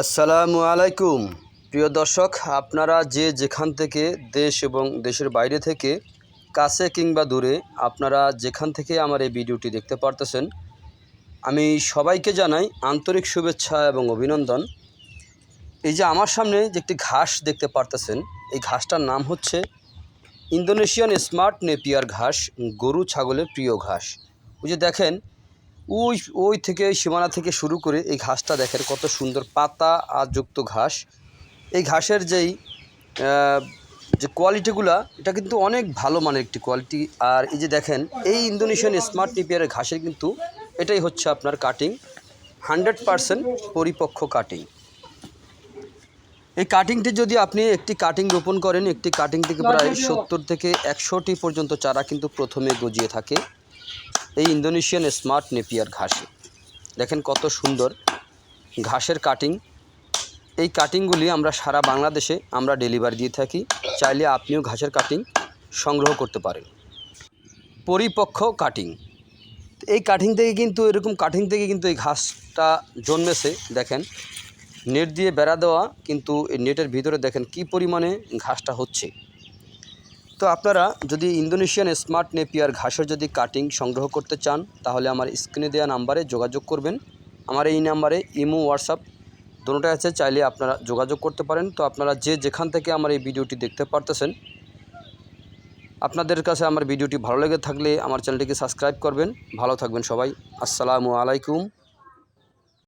আসসালামু আলাইকুম। প্রিয় দর্শক, আপনারা যে যেখান থেকে দেশ এবং দেশের বাইরে থেকে, কাছে কিংবা দূরে, আপনারা যেখান থেকে আমার এই ভিডিওটি দেখতে পারতেছেন, আমি সবাইকে জানাই আন্তরিক শুভেচ্ছা এবং অভিনন্দন। এই যে আমার সামনে যে একটি ঘাস দেখতে পারতেছেন, এই ঘাসটার নাম হচ্ছে ইন্দোনেশিয়ান স্মার্ট নেপিয়ার ঘাস, গরু ছাগলের প্রিয় ঘাস। ওই যে দেখেন ওই ওই থেকে সীমানা থেকে শুরু করে এই ঘাসটা দেখেন কত সুন্দর পাতা আর যুক্ত ঘাস। এই ঘাসের যেই যে কোয়ালিটিগুলা এটা কিন্তু অনেক ভালো মানের একটি কোয়ালিটি। আর এই যে দেখেন এই ইন্দোনেশিয়ান স্মার্ট নিপিয়ারের ঘাসের কিন্তু এটাই হচ্ছে আপনার কাটিং হান্ড্রেড পারসেন্ট পরিপক্ক কাটিং এই কাটিংটি যদি আপনি একটি কাটিং রোপণ করেন একটি কাটিং থেকে প্রায় সত্তর থেকে একশোটি পর্যন্ত চারা কিন্তু প্রথমে গজিয়ে থাকে। এই ইন্দোনেশিয়ান স্মার্ট নেপিয়ার ঘাসে। দেখেন কত সুন্দর ঘাসের কাটিং এই কাটিংগুলি আমরা সারা বাংলাদেশে আমরা ডেলিভারি দিয়ে থাকি। চাইলে আপনিও ঘাসের কাটিং সংগ্রহ করতে পারেন। পরিপক্ক কাটিং এই কাটিং থেকে কিন্তু, এরকম কাটিং থেকে কিন্তু এই ঘাসটা জন্মেছে, দেখেন। নেট দিয়ে বেড়া দেওয়া, কিন্তু এই নেটের ভিতরে দেখেন কি পরিমাণে ঘাসটা হচ্ছে। তো আপনারা যদি ইন্দোনেশিয়ান স্মার্ট নেপিয়ার ঘাসের যদি কাটিং সংগ্রহ করতে চান, তাহলে আমার স্ক্রিনে দেওয়া নাম্বারে যোগাযোগ করবেন। আমার এই নাম্বারে ইমো, হোয়াটসঅ্যাপ দুটোটাই আছে, চাইলে আপনারা যোগাযোগ করতে পারেন। তো আপনারা যে যেখান থেকে আমার এই ভিডিওটি দেখতে পারতেছেন, আপনাদের কাছে আমার ভিডিওটি ভালো লেগে থাকলে আমার চ্যানেলটিকে সাবস্ক্রাইব করবেন। ভালো থাকবেন সবাই। আসসালামু আলাইকুম।